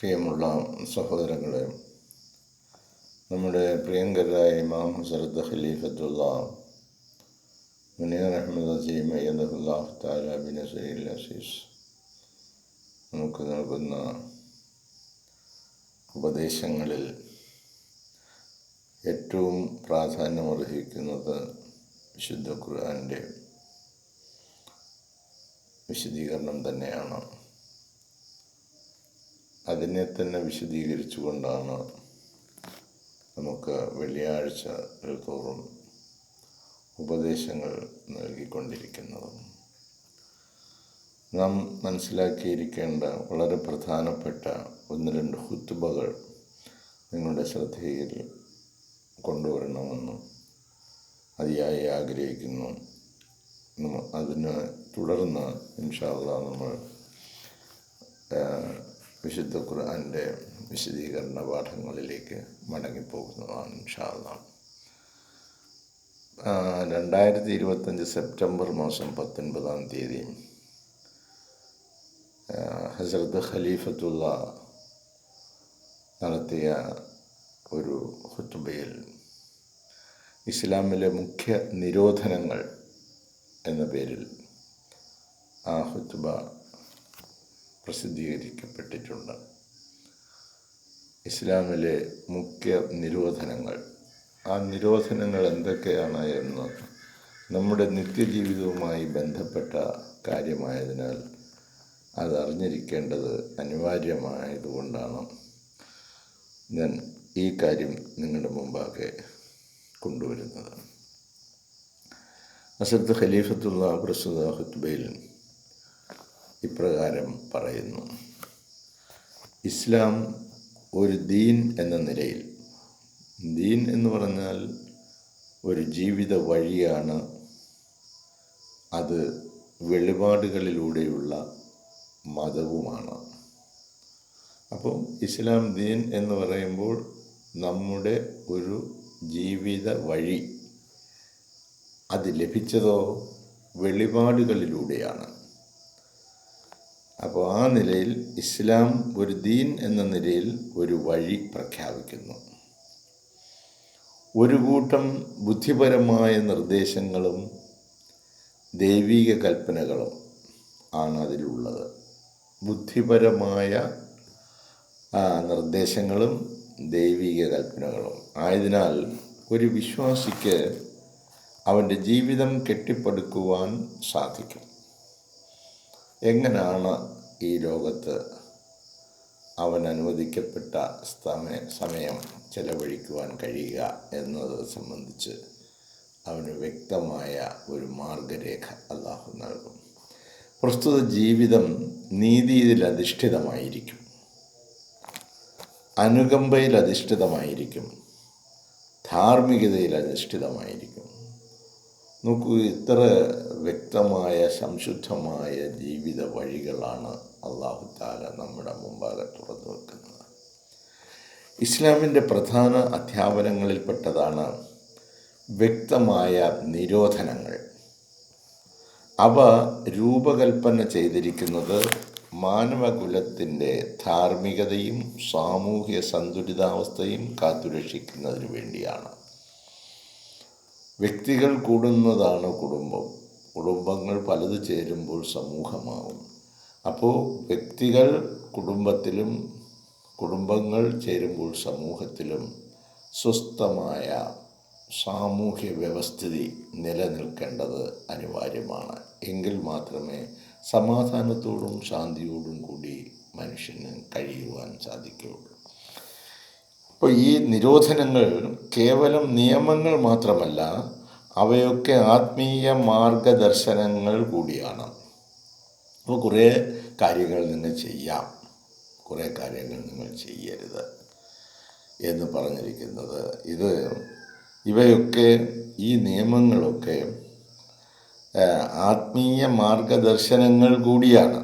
പ്രിയമുള്ള സഹോദരങ്ങളെ നമ്മുടെ പ്രിയങ്കരായ ഇമാം ഹസരത്ത് ഖലീഫത്തുള്ള മുനീർ അഹമ്മദ് അസീം അയ്യദുല്ലാഹ് താലാബിൻ സലീൽ അസീസ് നമുക്ക് നൽകുന്ന ഉപദേശങ്ങളിൽ ഏറ്റവും പ്രാധാന്യമർഹിക്കുന്നത് വിശുദ്ധ ഖുർആാന്റെ വിശദീകരണം തന്നെയാണ്. അതിനെ തന്നെ വിശദീകരിച്ചുകൊണ്ടാണ് നമുക്ക് വെള്ളിയാഴ്ച തോറും ഉപദേശങ്ങൾ നൽകിക്കൊണ്ടിരിക്കുന്നത്. നാം മനസ്സിലാക്കിയിരിക്കേണ്ട വളരെ പ്രധാനപ്പെട്ട ഒന്ന് രണ്ട് ഹുത്തുബകൾ നിങ്ങളുടെ ശ്രദ്ധയിൽ കൊണ്ടുവരണമെന്നും അതിയായി ആഗ്രഹിക്കുന്നു. അതിന് തുടർന്ന് ഇൻഷാല്ല നമ്മൾ വിശുദ്ധ ഖുർആന്റെ വിശദീകരണ പാഠങ്ങളിലേക്ക് മടങ്ങിപ്പോകുന്നതാണ് ഇൻഷാല്ല രണ്ടായിരത്തി ഇരുപത്തഞ്ച് സെപ്റ്റംബർ മാസം പത്തൊൻപതാം തീയതി ഹസരത്ത് ഖലീഫത്തുള്ള നടത്തിയ ഒരു ഹുത്തുബയിൽ ഇസ്ലാമിലെ മുഖ്യ നിരോധനങ്ങൾ എന്ന പേരിൽ ആ ഹുത്തുബ പ്രസിദ്ധീകരിക്കപ്പെട്ടിട്ടുണ്ട്. ഇസ്ലാമിലെ മുഖ്യ നിരോധനങ്ങൾ. ആ നിരോധനങ്ങൾ എന്തൊക്കെയാണ് എന്ന് നമ്മുടെ നിത്യജീവിതവുമായി ബന്ധപ്പെട്ട കാര്യമായതിനാൽ അത് അറിഞ്ഞിരിക്കേണ്ടത് അനിവാര്യമായതുകൊണ്ടാണ്. ഞാൻ ഈ കാര്യം നിങ്ങളുടെ മുമ്പാകെ കൊണ്ടുവരുന്നത്. അസത്ത് ഖലീഫത്തുള്ള പ്രസ്തുത ഹുത്തുബയിൽ ഇപ്രകാരം പറയുന്നു. ഇസ്ലാം ഒരു ദീൻ എന്ന നിലയിൽ ദീൻ എന്ന് പറഞ്ഞാൽ ഒരു ജീവിത വഴിയാണ്. അത് വെളിപാടുകളിലൂടെയുള്ള മതവുമാണ്. അപ്പോൾ ഇസ്ലാം ദീൻ എന്ന് പറയുമ്പോൾ നമ്മുടെ ഒരു ജീവിത വഴി അത് ലഭിച്ചതോ വെളിപാടുകളിലൂടെയാണ്. അപ്പോൾ ആ നിലയിൽ ഇസ്ലാം ഒരു ദീൻ എന്ന നിലയിൽ ഒരു വഴി പ്രഖ്യാപിക്കുന്നു. ഒരു കൂട്ടം ബുദ്ധിപരമായ നിർദ്ദേശങ്ങളും ദൈവിക കൽപ്പനകളും ആണ് അതിലുള്ളത്. ബുദ്ധിപരമായ നിർദ്ദേശങ്ങളും ദൈവിക കൽപ്പനകളും. ആയതിനാൽ ഒരു വിശ്വാസിക്ക് അവന്റെ ജീവിതം കെട്ടിപ്പടുക്കുവാൻ സാധിക്കും. എങ്ങനെയാണ് ഈ ലോകത്ത് അവൻ അനുവദിക്കപ്പെട്ട സമയ സമയം ചെലവഴിക്കുവാൻ കഴിയുക എന്നത് സംബന്ധിച്ച് അവന് വ്യക്തമായ ഒരു മാർഗരേഖ അള്ളാഹു നൽകും. പ്രസ്തുത ജീവിതം നീതിയിൽ അധിഷ്ഠിതമായിരിക്കും. അനുകമ്പയിൽ അധിഷ്ഠിതമായിരിക്കും. ധാർമ്മികതയിൽ അധിഷ്ഠിതമായിരിക്കും. നോക്കൂ ഇത്ര വ്യക്തമായ സംശുദ്ധമായ ജീവിത വഴികളാണ് അള്ളാഹു താല നമ്മുടെ മുമ്പാകെ തുറന്നു വെക്കുന്നത്. ഇസ്ലാമിന്റെ പ്രധാന അധ്യാപനങ്ങളിൽപ്പെട്ടതാണ് വ്യക്തമായ നിരോധനങ്ങൾ. അവ രൂപകൽപ്പന ചെയ്തിരിക്കുന്നത് മാനവകുലത്തിന്റെ ധാർമ്മികതയും സാമൂഹ്യ സന്തുലിതാവസ്ഥയും കാത്തുരക്ഷിക്കുന്നതിന് വേണ്ടിയാണ്. വ്യക്തികൾ കൂടുന്നതാണ് കുടുംബം. കുടുംബങ്ങൾ പലത് ചേരുമ്പോൾ സമൂഹമാവും. അപ്പോൾ വ്യക്തികൾ കുടുംബത്തിലും കുടുംബങ്ങൾ ചേരുമ്പോൾ സമൂഹത്തിലും സ്വസ്ഥമായ സാമൂഹ്യ വ്യവസ്ഥിതി നിലനിൽക്കേണ്ടത് അനിവാര്യമാണ്. എങ്കിൽ മാത്രമേ സമാധാനത്തോടും ശാന്തിയോടും കൂടി മനുഷ്യന് കഴിയുവാൻ സാധിക്കുകയുള്ളൂ. അപ്പോൾ ഈ നിരോധനങ്ങൾ കേവലം നിയമങ്ങൾ മാത്രമല്ല അവയൊക്കെ ആത്മീയ മാർഗദർശനങ്ങൾ കൂടിയാണ്. അപ്പോൾ കുറേ കാര്യങ്ങൾ നിങ്ങൾ ചെയ്യാം. കുറേ കാര്യങ്ങൾ നിങ്ങൾ ചെയ്യരുത് എന്ന് പറഞ്ഞിരിക്കുന്നത് ഇത് ഇവയൊക്കെ ഈ നിയമങ്ങളൊക്കെ ആത്മീയ മാർഗദർശനങ്ങൾ കൂടിയാണ്.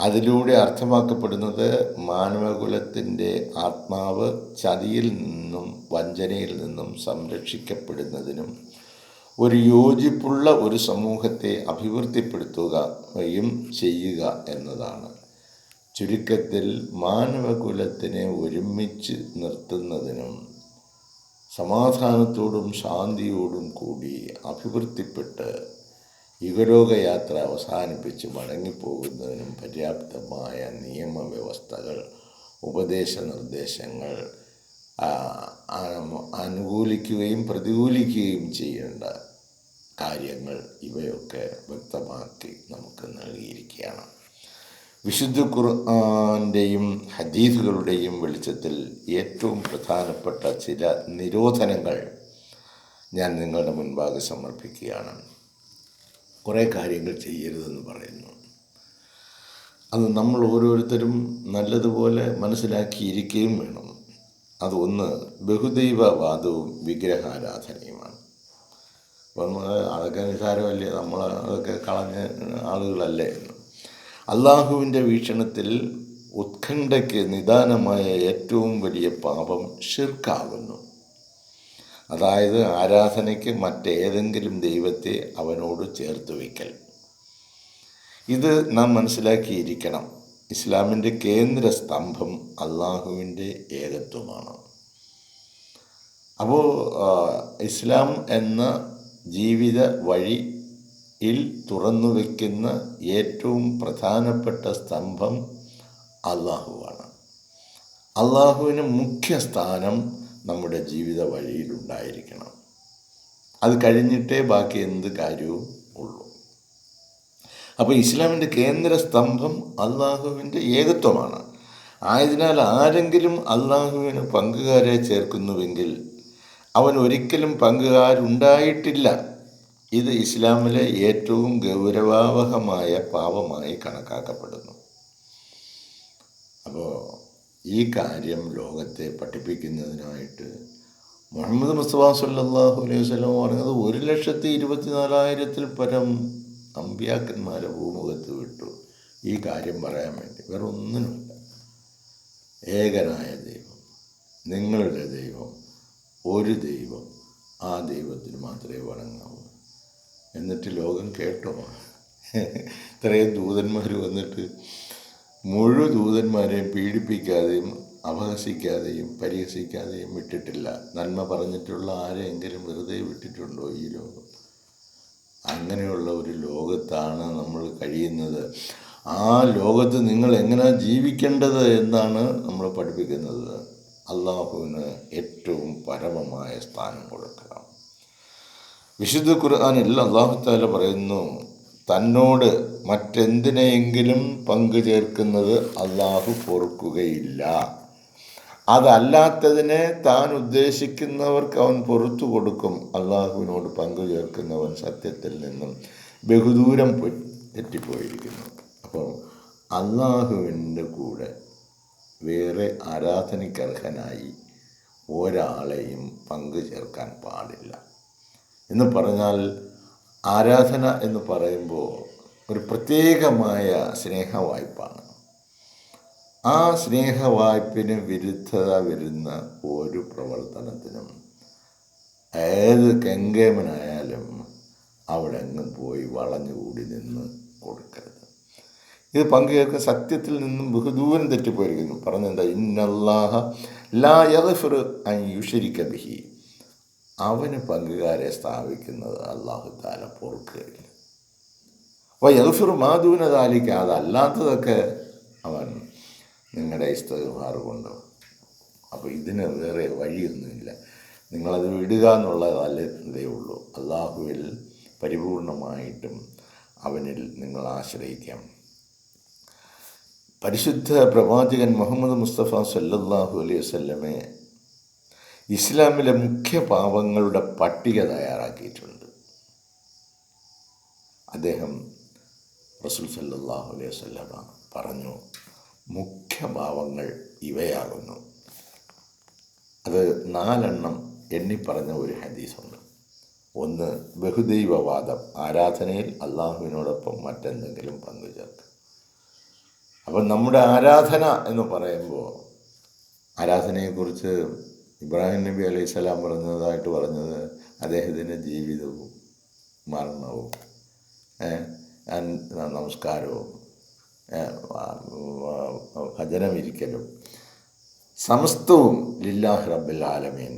അതിലൂടെ അർത്ഥമാക്കപ്പെടുന്നത് മാനവകുലത്തിന്റെ ആത്മാവ് ചതിയിൽ നിന്നും വഞ്ചനയിൽ നിന്നും സംരക്ഷിക്കപ്പെടുന്നതിനും ഒരു യോജിപ്പുള്ള ഒരു സമൂഹത്തെ അഭിവൃദ്ധിപ്പെടുത്തുകയും ചെയ്യുക എന്നതാണ്. ചുരുക്കത്തിൽ മാനവകുലത്തിനെ ഒരുമിച്ച് നിർത്തുന്നതിനും സമാധാനത്തോടും ശാന്തിയോടും കൂടി അഭിവൃദ്ധിപ്പെട്ട് യുഗലോകയാത്ര അവസാനിപ്പിച്ച് മടങ്ങിപ്പോകുന്നതിനും പര്യാപ്തമായ നിയമവ്യവസ്ഥകൾ ഉപദേശ നിർദ്ദേശങ്ങൾ അനുകൂലിക്കുകയും പ്രതികൂലിക്കുകയും ചെയ്യേണ്ട കാര്യങ്ങൾ ഇവയൊക്കെ വ്യക്തമാക്കി നമുക്ക് നൽകിയിരിക്കുകയാണ്. വിശുദ്ധ ഖുർആാന്റെയും ഹദീസുകളുടെയും വെളിച്ചത്തിൽ ഏറ്റവും പ്രധാനപ്പെട്ട ചില നിരോധനങ്ങൾ ഞാൻ നിങ്ങളുടെ മുൻപാകെ സമർപ്പിക്കുകയാണ്. കുറേ കാര്യങ്ങൾ ചെയ്യരുതെന്ന് പറയുന്നു. അത് നമ്മൾ ഓരോരുത്തരും നല്ലതുപോലെ മനസ്സിലാക്കിയിരിക്കുകയും വേണം. അതൊന്ന് ബഹുദൈവവാദവും വിഗ്രഹാരാധനയുമാണ്. അപ്പം അതൊക്കെ നിസാരമല്ലേ നമ്മൾ അതൊക്കെ കളഞ്ഞ ആളുകളല്ലേ? അള്ളാഹുവിന്റെ വീക്ഷണത്തിൽ ഉത്കണ്ഠയ്ക്ക് നിദാനമായ ഏറ്റവും വലിയ പാപം ഷിർക്കാകുന്നു അതായത് ആരാധനയ്ക്ക് മറ്റേതെങ്കിലും ദൈവത്തെ അവനോട് ചേർത്ത് വയ്ക്കൽ. ഇത് നാം മനസ്സിലാക്കിയിരിക്കണം. ഇസ്ലാമിന്റെ കേന്ദ്ര സ്തംഭം അള്ളാഹുവിന്റെ ഏകത്വമാണ്. അപ്പോൾ ഇസ്ലാം എന്ന ജീവിത തുറന്നു വയ്ക്കുന്ന ഏറ്റവും പ്രധാനപ്പെട്ട സ്തംഭം അള്ളാഹുവാണ് അള്ളാഹുവിന് മുഖ്യ സ്ഥാനം നമ്മുടെ ജീവിത വഴിയിലുണ്ടായിരിക്കണം അത് കഴിഞ്ഞിട്ടേ ബാക്കി എന്ത് കാര്യവും ഉള്ളൂ. അപ്പോൾ ഇസ്ലാമിന്റെ കേന്ദ്ര സ്തംഭം അള്ളാഹുവിന്റെ ഏകത്വമാണ്. ആയതിനാൽ ആരെങ്കിലും അള്ളാഹുവിന് പങ്കുകാരെ ചേർക്കുന്നുവെങ്കിൽ അവൻ ഒരിക്കലും പങ്കുകാരുണ്ടായിട്ടില്ല. ഇത് ഇസ്ലാമിലെ ഏറ്റവും ഗൗരവാവഹമായ പാപമായി കണക്കാക്കപ്പെടുന്നു. അപ്പോൾ ഈ കാര്യം ലോകത്തെ പഠിപ്പിക്കുന്നതിനായിട്ട് മുഹമ്മദ് മുസ്തഫ സല്ലാഹു അലൈഹി വസ്ലം പറഞ്ഞത് ഒരു ലക്ഷത്തി ഇരുപത്തിനാലായിരത്തിൽ പരം അമ്പ്യാക്കന്മാരെ ഭൂമുഖത്ത് വിട്ടു. ഈ കാര്യം പറയാൻ വേണ്ടി. വേറെ ഏകനായ ദൈവം നിങ്ങളുടെ ദൈവം ഒരു ദൈവം ആ ദൈവത്തിന് മാത്രമേ വണങ്ങാവൂ എന്നിട്ട് ലോകം കേട്ടോ. ഇത്രയും ദൂതന്മാർ വന്നിട്ട് മുഴു ദൂതന്മാരെയും പീഡിപ്പിക്കാതെയും അപഹസിക്കാതെയും പരിഹസിക്കാതെയും വിട്ടിട്ടില്ല. നന്മ പറഞ്ഞിട്ടുള്ള ആരെങ്കിലും വെറുതെ വിട്ടിട്ടുണ്ടോ ഈ ലോകം? അങ്ങനെയുള്ള ഒരു ലോകത്താണ് നമ്മൾ കഴിയുന്നത്. ആ ലോകത്ത് നിങ്ങൾ എങ്ങനെ ജീവിക്കേണ്ടത് എന്നാണ് നമ്മൾ പഠിപ്പിക്കുന്നത്. അള്ളാഹുവിന് ഏറ്റവും പരമമായ സ്ഥാനം കൊടുക്കണം. വിശുദ്ധ ഖുർആാനിൽ അള്ളാഹു താല പറയുന്നു തന്നോട് മറ്റെന്തിനെയെങ്കിലും പങ്കു ചേർക്കുന്നത് അള്ളാഹു പൊറുക്കുകയില്ല. അതല്ലാത്തതിനെ താൻ ഉദ്ദേശിക്കുന്നവർക്ക് അവൻ പൊറത്തു കൊടുക്കും. അള്ളാഹുവിനോട് പങ്കു ചേർക്കുന്നവൻ സത്യത്തിൽ നിന്നും ബഹുദൂരം തെറ്റിപ്പോയിരിക്കുന്നു. അപ്പോൾ അള്ളാഹുവിന്റെ കൂടെ വേറെ ആരാധനയ്ക്കർഹനായി ഒരാളെയും പങ്കു ചേർക്കാൻ പാടില്ല. എന്ന് പറഞ്ഞാൽ ആരാധന എന്ന് പറയുമ്പോൾ ഒരു പ്രത്യേകമായ സ്നേഹവായ്പാണ്. ആ സ്നേഹവായ്പിന് വിരുദ്ധത വരുന്ന ഒരു പ്രവർത്തനത്തിനും ഏത് കെങ്കേമനായാലും അവിടെ എങ്ങും പോയി വളഞ്ഞുകൂടി നിന്ന് കൊടുക്കരുത്. ഇത് പങ്കുകേൾക്ക് സത്യത്തിൽ നിന്നും ബഹുദൂരം തെറ്റിപ്പോയിരിക്കുന്നു. പറഞ്ഞെന്താ? ഇന്നല്ലാഹ ലാ യഗ്ഫിർ അൻ യുഷരിക്ക ബിഹി. അവന് പങ്കുകാരെ സ്ഥാപിക്കുന്നത് അള്ളാഹു താല പൊറുക്കുകയില്ല അപ്പോൾ യഗ്ഫിർ മാധൂന താലിക്ക അതല്ലാത്തതൊക്കെ അവൻ നിങ്ങളുടെ ഇസ്തഹാർ കൊണ്ട്? അപ്പോൾ ഇതിന് വേറെ വഴിയൊന്നുമില്ല. നിങ്ങളത് വിടുക എന്നുള്ളതല്ലേ ഉള്ളൂ. അള്ളാഹുവിൽ പരിപൂർണമായിട്ടും അവനിൽ നിങ്ങൾ ആശ്രയിക്കാം. പരിശുദ്ധ പ്രവാചകൻ മുഹമ്മദ് മുസ്തഫ സല്ലല്ലാഹു അലൈഹി വസല്ലമെ ഇസ്ലാമിലെ മുഖ്യ പാപങ്ങളുടെ പട്ടിക തയ്യാറാക്കിയിട്ടുണ്ട്. അദ്ദേഹം റസൂൽ സല്ലല്ലാഹു അലൈഹി വസല്ലമ പറഞ്ഞു മുഖ്യ പാവങ്ങൾ ഇവയാകുന്നു. അത് നാലെണ്ണം എണ്ണിപ്പറഞ്ഞ ഒരു ഹദീസുണ്ട്. ഒന്ന് ബഹുദൈവവാദം. ആരാധനയിൽ അള്ളാഹുവിനോടൊപ്പം മറ്റെന്തെങ്കിലും പങ്കുചേർക്കുക. അപ്പം നമ്മുടെ ആരാധന എന്ന് പറയുമ്പോൾ ആരാധനയെക്കുറിച്ച് ഇബ്രാഹിം നബി അലൈഹി സ്വലാം പറഞ്ഞതായിട്ട് പറഞ്ഞത് അദ്ദേഹത്തിന്റെ ജീവിതവും മരണവും നമസ്കാരവും ഭജനമിരിക്കലും സമസ്തവും ലില്ലാഹ് റബ്ബിൽ ആലമീൻ.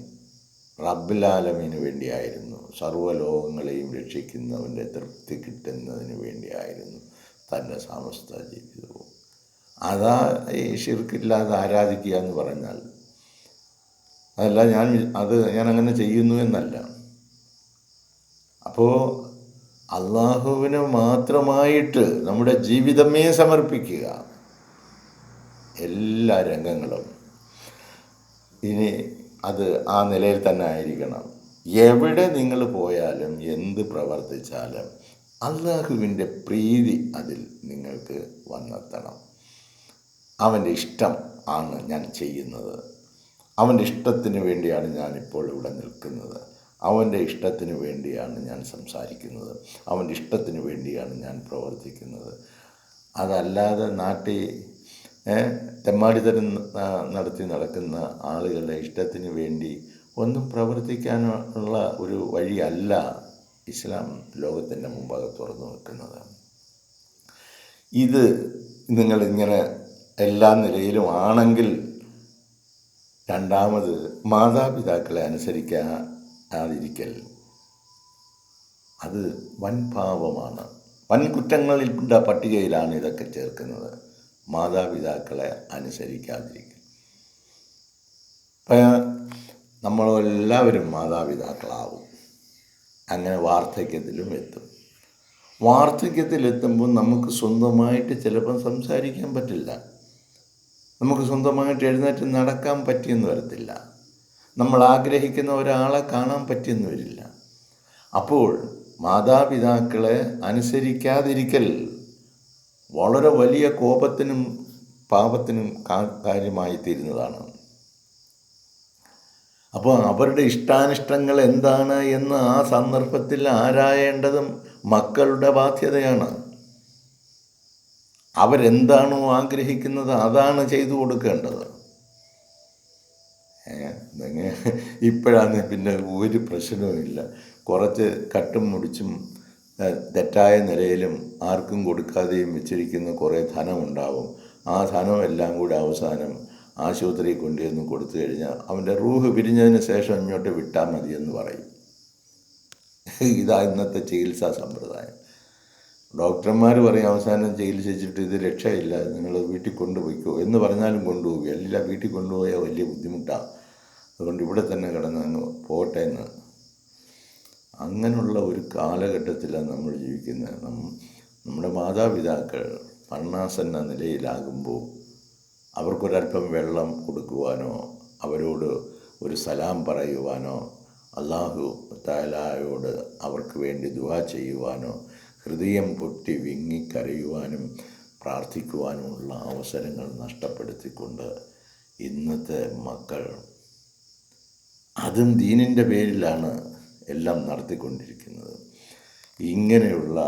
റബ്ബിൽ ആലമീന് വേണ്ടിയായിരുന്നു. സർവലോകങ്ങളെയും രക്ഷിക്കുന്നവന്റെ തൃപ്തി കിട്ടുന്നതിന് വേണ്ടിയായിരുന്നു തന്റെ സമസ്ത ജീവിതവും അതാ ഈ ഷിർക്കില്ലാതെ ആരാധിക്കുക എന്ന് പറഞ്ഞാൽ അതല്ല ഞാൻ അത് ഞാൻ അങ്ങനെ ചെയ്യുന്നു എന്നല്ല. അപ്പോൾ അള്ളാഹുവിന് മാത്രമായിട്ട് നമ്മുടെ ജീവിതമേ സമർപ്പിക്കുക. എല്ലാ രംഗങ്ങളും. ഇനി അത് ആ നിലയിൽ തന്നെ ആയിരിക്കണം. എവിടെ നിങ്ങൾ പോയാലും എന്ത് പ്രവർത്തിച്ചാലും അള്ളാഹുവിന്റെ പ്രീതി അതിൽ നിങ്ങൾക്ക് വന്നെത്തണം. അവന്റെ ഇഷ്ടം ആണ് ഞാൻ ചെയ്യുന്നത്. അവന്റെ ഇഷ്ടത്തിന് വേണ്ടിയാണ് ഞാൻ ഇപ്പോൾ ഇവിടെ നിൽക്കുന്നത്. അവന്റെ ഇഷ്ടത്തിന് വേണ്ടിയാണ് ഞാൻ സംസാരിക്കുന്നത്. അവന്റെ ഇഷ്ടത്തിന് വേണ്ടിയാണ് ഞാൻ പ്രവർത്തിക്കുന്നത്. അതല്ലാതെ നാട്ടിൽ തെമ്മാടിത്തരം നടത്തി നടക്കുന്ന ആളുകളുടെ ഇഷ്ടത്തിന് വേണ്ടി ഒന്നും പ്രവർത്തിക്കാനുള്ള ഒരു വഴിയല്ല ഇസ്ലാം ലോകത്തിന്റെ മുമ്പാകെ തുറന്നു വെക്കുന്നത് ഇത് നിങ്ങളിങ്ങനെ എല്ലാ നിലയിലും ആണെങ്കിൽ രണ്ടാമത് മാതാപിതാക്കളെ അനുസരിക്കാതിരിക്കൽ. അത് വൻ പാപമാണ്. വൻ കുറ്റങ്ങളുടെ പട്ടികയിലാണ് ഇതൊക്കെ ചേർക്കുന്നത്. മാതാപിതാക്കളെ അനുസരിക്കാതിരിക്കൽ. നമ്മളെല്ലാവരും മാതാപിതാക്കളാവും. അങ്ങനെ വാർദ്ധക്യത്തിലും എത്തും. വാർദ്ധക്യത്തിലെത്തുമ്പോൾ നമുക്ക് സ്വന്തമായിട്ട് ചിലപ്പം സംസാരിക്കാൻ പറ്റില്ല. നമുക്ക് സ്വന്തമായിട്ട് എഴുന്നേറ്റ് നടക്കാൻ പറ്റിയെന്ന് വരത്തില്ല. നമ്മൾ ആഗ്രഹിക്കുന്ന ഒരാളെ കാണാൻ പറ്റിയെന്ന് വരില്ല. അപ്പോൾ മാതാപിതാക്കളെ അനുസരിക്കാതിരിക്കൽ വളരെ വലിയ കോപത്തിനും പാപത്തിനും കാര്യമായി തീരുന്നതാണ്. അപ്പോൾ അവരുടെ ഇഷ്ടാനിഷ്ടങ്ങൾ എന്താണ് എന്ന് ആ സന്ദർഭത്തിൽ ആരായേണ്ടതും മക്കളുടെ ബാധ്യതയാണ്. അവരെന്താണോ ആഗ്രഹിക്കുന്നത് അതാണ് ചെയ്തു കൊടുക്കേണ്ടത്. ഇപ്പോഴാണ് പിന്നെ ഒരു പ്രശ്നവുമില്ല കുറച്ച് കട്ടും മുടിച്ചും തെറ്റായ നിലയിലും ആർക്കും കൊടുക്കാതെയും വെച്ചിരിക്കുന്ന കുറേ ധനമുണ്ടാവും. ആ ധനമെല്ലാം കൂടി അവസാനം ആശുപത്രിയിൽ കൊണ്ടുവന്ന് കൊടുത്തു കഴിഞ്ഞാൽ അവന്റെ റൂഹ് പിരിഞ്ഞതിന് ശേഷം ഇങ്ങോട്ട് വിട്ടാൽ മതിയെന്ന് പറയും. ഇതാ ഇന്നത്തെ ചികിത്സാ സമ്പ്രദായം. ഡോക്ടർമാർ പറയും അവസാനം ചികിത്സിച്ചിട്ട് ഇത് രക്ഷയില്ല നിങ്ങൾ വീട്ടിൽ കൊണ്ടുപോയിക്കോ. എന്ന് പറഞ്ഞാലും കൊണ്ടുപോകുക അല്ല വീട്ടിൽ കൊണ്ടുപോയാൽ വലിയ ബുദ്ധിമുട്ടാണ് അതുകൊണ്ട് ഇവിടെ തന്നെ കിടന്ന് അങ്ങ് പോട്ടെ എന്ന്. അങ്ങനെയുള്ള ഒരു കാലഘട്ടത്തിലാണ് നമ്മൾ ജീവിക്കുന്നത്. നമ്മുടെ മാതാപിതാക്കൾ മരണാസന്ന നിലയിലാകുമ്പോൾ അവർക്കൊരല്പം വെള്ളം കൊടുക്കുവാനോ അവരോട് ഒരു സലാം പറയുവാനോ അള്ളാഹു താലായോട് അവർക്ക് വേണ്ടി ദുവാ ചെയ്യുവാനോ ഹൃദയം പൊട്ടി വിങ്ങിക്കരയുവാനും പ്രാർത്ഥിക്കുവാനുമുള്ള അവസരങ്ങൾ നഷ്ടപ്പെടുത്തിക്കൊണ്ട് ഇന്നത്തെ മക്കൾ അതും ദീനിന്റെ പേരിലാണ് എല്ലാം നടത്തിക്കൊണ്ടിരിക്കുന്നത്. ഇങ്ങനെയുള്ള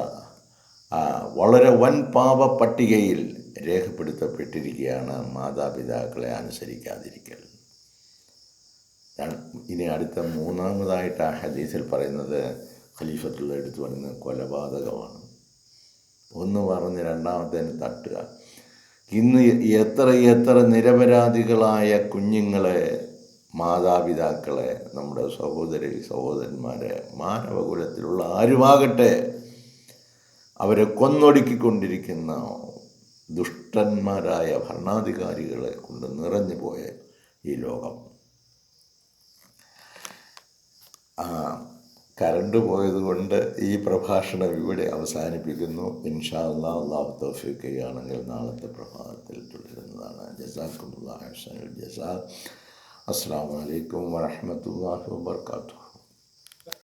വളരെ വൻ പാപ പട്ടികയിൽ രേഖപ്പെടുത്തപ്പെട്ടിരിക്കുകയാണ് മാതാപിതാക്കളെ അനുസരിക്കാതിരിക്കൽ. ഇനി അടുത്ത മൂന്നാമതായിട്ട് ആ ഹദീസിൽ പറയുന്നത് ഖലീഫത്തുള്ള എടുത്തു പറയുന്നത് കൊലപാതകമാണ്. ഒന്ന് പറഞ്ഞ് രണ്ടാമത്തേന് തട്ടുക. ഇന്ന് എത്ര എത്ര നിരപരാധികളായ കുഞ്ഞുങ്ങളെ മാതാപിതാക്കളെ നമ്മുടെ സഹോദരി സഹോദരന്മാരെ മാനവകുലത്തിലുള്ള ആരുമാകട്ടെ അവരെ കൊന്നൊടുക്കിക്കൊണ്ടിരിക്കുന്ന ദുഷ്ടന്മാരായ ഭരണാധികാരികളെ കൊണ്ട് നിറഞ്ഞു പോയ ഈ ലോകം. ആ കറണ്ട് പോയതുകൊണ്ട് ഈ പ്രഭാഷണം ഇവിടെ അവസാനിപ്പിക്കുന്നു. ഇൻഷാ അള്ളാഹു തോഫിക്കുകയാണെങ്കിൽ നാളത്തെ പ്രഭാതത്തിൽ തുടരുന്നതാണ്. ജസാഖുല്ലാ ഹസനുൽ ജസാ. അസ്സാം വലൈക്കും വറഹമത്തല്ലാഹി വാബർക്കാത്തു